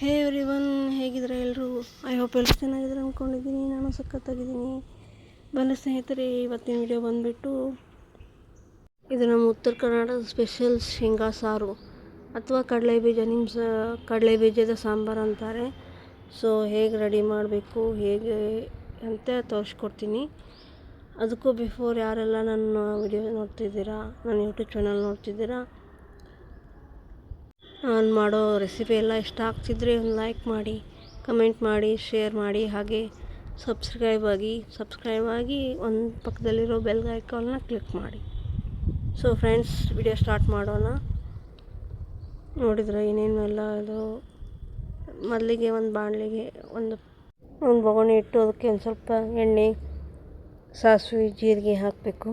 ಹೇ every one ಹೇಗಿದ್ರೆ ಎಲ್ಲರೂ? I hope ಎಲ್ಲರೂ ಚೆನ್ನಾಗಿದ್ರೆ ಅಂದ್ಕೊಂಡಿದ್ದೀನಿ ನಾನು ಸಖತ್ತಾಗಿದ್ದೀನಿ. ಬನ್ನಿ ಸ್ನೇಹಿತರೆ, ಇವತ್ತಿನ ವಿಡಿಯೋ ಬಂದುಬಿಟ್ಟು ಇದು ನಮ್ಮ ಉತ್ತರ ಕನ್ನಡದ ಸ್ಪೆಷಲ್ ಶೇಂಗಾ ಸಾರು ಅಥವಾ ಕಡಲೆ ಬೀಜ ನಿಮ್ಮ ಸ, ಕಡಲೆ ಬೀಜದ ಸಾಂಬಾರು ಅಂತಾರೆ. ಸೊ ಹೇಗೆ ರೆಡಿ ಮಾಡಬೇಕು, ಹೇಗೆ ಅಂತ ತೋರಿಸ್ಕೊಡ್ತೀನಿ. ಅದಕ್ಕೂ ಬಿಫೋರ್ ಯಾರೆಲ್ಲ ನನ್ನ ವಿಡಿಯೋ ನೋಡ್ತಿದ್ದೀರಾ, ನನ್ನ ಯೂಟ್ಯೂಬ್ ಚಾನಲ್ ನೋಡ್ತಿದ್ದೀರಾ ನಾನು ಮಾಡೋ ರೆಸಿಪಿ ಎಲ್ಲ ಇಷ್ಟ ಆಗ್ತಿದ್ರೆ ಒಂದು ಲೈಕ್ ಮಾಡಿ, ಕಮೆಂಟ್ ಮಾಡಿ, ಶೇರ್ ಮಾಡಿ, ಹಾಗೆ ಸಬ್ಸ್ಕ್ರೈಬ್ ಆಗಿ ಸಬ್ಸ್ಕ್ರೈಬ್ ಆಗಿ ಒಂದು ಪಕ್ಕದಲ್ಲಿರೋ ಬೆಲ್ ಐಕಾನ್ನ ಕ್ಲಿಕ್ ಮಾಡಿ. ಸೊ ಫ್ರೆಂಡ್ಸ್ ವಿಡಿಯೋ ಸ್ಟಾರ್ಟ್ ಮಾಡೋಣ. ನೋಡಿದ್ರೆ ಏನೇನು ಎಲ್ಲ ಅದು ಮೊದಲಿಗೆ ಒಂದು ಬಾಣಲಿಗೆ ಒಂದು ಒಂದು ಬೊಗಣೆ ಇಟ್ಟು ಅದಕ್ಕೆ ಒಂದು ಸ್ವಲ್ಪ ಎಣ್ಣೆ, ಸಾಸಿವೆ, ಜೀರಿಗೆ ಹಾಕಬೇಕು.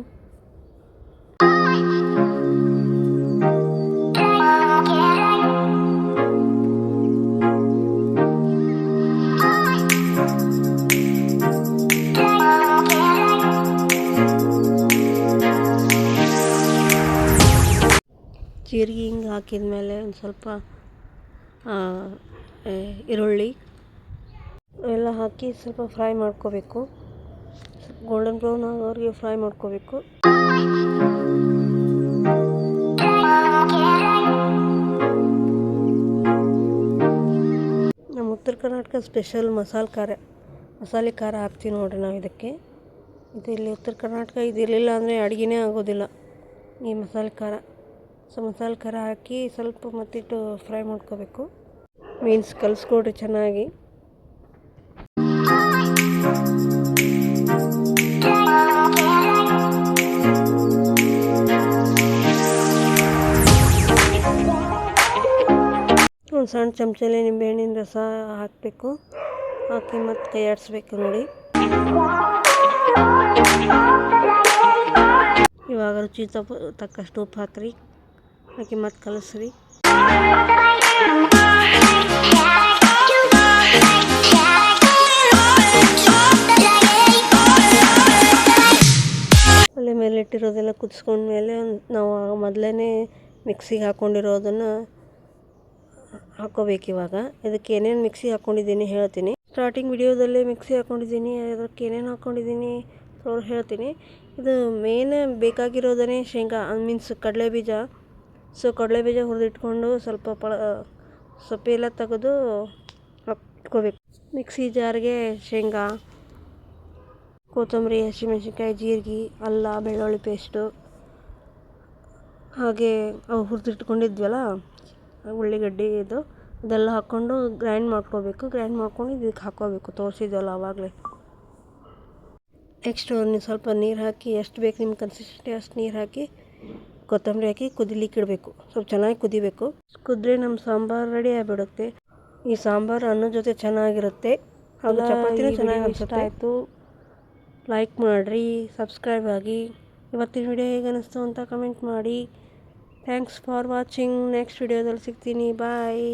ಜೀರಿಗೆ ಹಿಂಗೆ ಹಾಕಿದ ಮೇಲೆ ಒಂದು ಸ್ವಲ್ಪ ಈರುಳ್ಳಿ ಎಲ್ಲ ಹಾಕಿ ಸ್ವಲ್ಪ ಫ್ರೈ ಮಾಡ್ಕೋಬೇಕು. ಗೋಲ್ಡನ್ ಬ್ರೌನ್ ಆಗೋರಿಗೆ ಫ್ರೈ ಮಾಡ್ಕೋಬೇಕು. ನಮ್ಮ ಉತ್ತರ ಕರ್ನಾಟಕ ಸ್ಪೆಷಲ್ ಮಸಾಲೆ ಖಾರ ಮಸಾಲೆ ಖಾರ ಹಾಕ್ತೀವಿ ನೋಡಿರಿ ನಾವು ಇದಕ್ಕೆ. ಇದು ಇಲ್ಲಿ ಉತ್ತರ ಕರ್ನಾಟಕ ಇದು ಇರಲಿಲ್ಲ ಅಂದರೆ ಅಡುಗೆನೇ ಆಗೋದಿಲ್ಲ ಈ ಮಸಾಲೆ ಖಾರ. ಸೊ ಮಸಾಲೆ ಖಾರ ಹಾಕಿ ಸ್ವಲ್ಪ ಮತ್ತಿಟ್ಟು ಫ್ರೈ ಮಾಡ್ಕೋಬೇಕು. ಮೀನ್ಸ್ ಕಲಿಸ್ಕೊಡ್ರಿ ಚೆನ್ನಾಗಿ. ಒಂದು ಸಣ್ಣ ಚಮಚಲ್ಲಿ ನಿಂಬೆಹಣ್ಣಿನ ರಸ ಹಾಕಬೇಕು. ಹಾಕಿ ಮತ್ತು ಕೈ ಆಡಿಸ್ಬೇಕು ನೋಡಿ. ಇವಾಗ ರುಚಿ ತಪ್ಪ ತಕ್ಕಷ್ಟು ಉಪ್ಪು ಹಾಕ್ರಿ. ಹಾಕಿ ಮತ್ತೆ ಕಲಿಸ್ರಿ. ಒಲೆ ಮೇಲೆ ಇಟ್ಟಿರೋದೆಲ್ಲ ಕುದಿಸ್ಕೊಂಡ್ಮೇಲೆ ನಾವು ಮೊದಲೇ ಮಿಕ್ಸಿಗೆ ಹಾಕ್ಕೊಂಡಿರೋದನ್ನು ಹಾಕ್ಕೋಬೇಕು ಇವಾಗ. ಇದಕ್ಕೆ ಏನೇನು ಮಿಕ್ಸಿ ಹಾಕ್ಕೊಂಡಿದ್ದೀನಿ ಹೇಳ್ತೀನಿ. ಸ್ಟಾರ್ಟಿಂಗ್ ವಿಡಿಯೋದಲ್ಲಿ ಮಿಕ್ಸಿ ಹಾಕ್ಕೊಂಡಿದ್ದೀನಿ ಅದಕ್ಕೆ ಏನೇನು ಹಾಕ್ಕೊಂಡಿದ್ದೀನಿ ಅವ್ರು ಹೇಳ್ತೀನಿ. ಇದು ಮೇನ್ ಬೇಕಾಗಿರೋದನ್ನೇ ಶೇಂಗಾ ಮೀನ್ಸ್ ಕಡಲೆ ಬೀಜ ಸೊ ಕಡಲೆ ಬೀಜ ಹುರಿದಿಟ್ಕೊಂಡು ಸ್ವಲ್ಪ ಪಳ ಸೊಪ್ಪೆಲ್ಲ ತೆಗೆದು ಹಾಕ್ಕೋಬೇಕು. ಮಿಕ್ಸಿ ಜಾರ್ಗೆ ಶೇಂಗಾ, ಕೊತ್ತಂಬರಿ, ಹಸಿಮೆಣ್ಸಿನ್ಕಾಯಿ, ಜೀರಿಗೆ, ಅಲ್ಲ, ಬೆಳ್ಳುಳ್ಳಿ ಪೇಸ್ಟು, ಹಾಗೆ ಅವು ಹುರಿದಿಟ್ಕೊಂಡಿದ್ವಲ್ಲ, ಉಳ್ಳಿಗಡ್ಡೆ ಇದು, ಅದೆಲ್ಲ ಹಾಕ್ಕೊಂಡು ಗ್ರೈಂಡ್ ಮಾಡ್ಕೋಬೇಕು. ಗ್ರೈಂಡ್ ಮಾಡ್ಕೊಂಡು ಇದಕ್ಕೆ ಹಾಕ್ಕೋಬೇಕು. ತೋರಿಸಿದ್ವಲ್ಲ ಆವಾಗಲೇ ನೆಕ್ಸ್ಟ್ ನೀವು ಸ್ವಲ್ಪ ನೀರು ಹಾಕಿ, ಎಷ್ಟು ಬೇಕು ನಿಮ್ಮ ಕನ್ಸಿಸ್ಟೆನ್ಸಿ ಅಷ್ಟು ನೀರು ಹಾಕಿ ಕೊತ್ತಂಬರಿ ಹಾಕಿ ಕುದಿಲಿಕ್ಕೆ ಇಡಬೇಕು ಸ್ವಲ್ಪ ಚೆನ್ನಾಗಿ ಕುದಿಬೇಕು. ಕುದ್ರೆ ನಮ್ಮ ಸಾಂಬಾರು ರೆಡಿ ಆಗಿಬಿಡುತ್ತೆ. ಈ ಸಾಂಬಾರು ಅನ್ನೋ ಜೊತೆ ಚೆನ್ನಾಗಿರುತ್ತೆ. ಅದು ಚಪಾತಿನೂ ಚೆನ್ನಾಗಿ ಇಷ್ಟ ಆಯಿತು. ಲೈಕ್ ಮಾಡಿರಿ ಸಬ್ಸ್ಕ್ರೈಬ್ ಆಗಿ. ಇವತ್ತಿನ ವಿಡಿಯೋ ಹೇಗೆ ಅನ್ನಿಸ್ತು ಅಂತ ಕಮೆಂಟ್ ಮಾಡಿ. ಥ್ಯಾಂಕ್ಸ್ ಫಾರ್ ವಾಚಿಂಗ್ ನೆಕ್ಸ್ಟ್ ವಿಡಿಯೋದಲ್ಲಿ ಸಿಗ್ತೀನಿ. ಬಾಯ್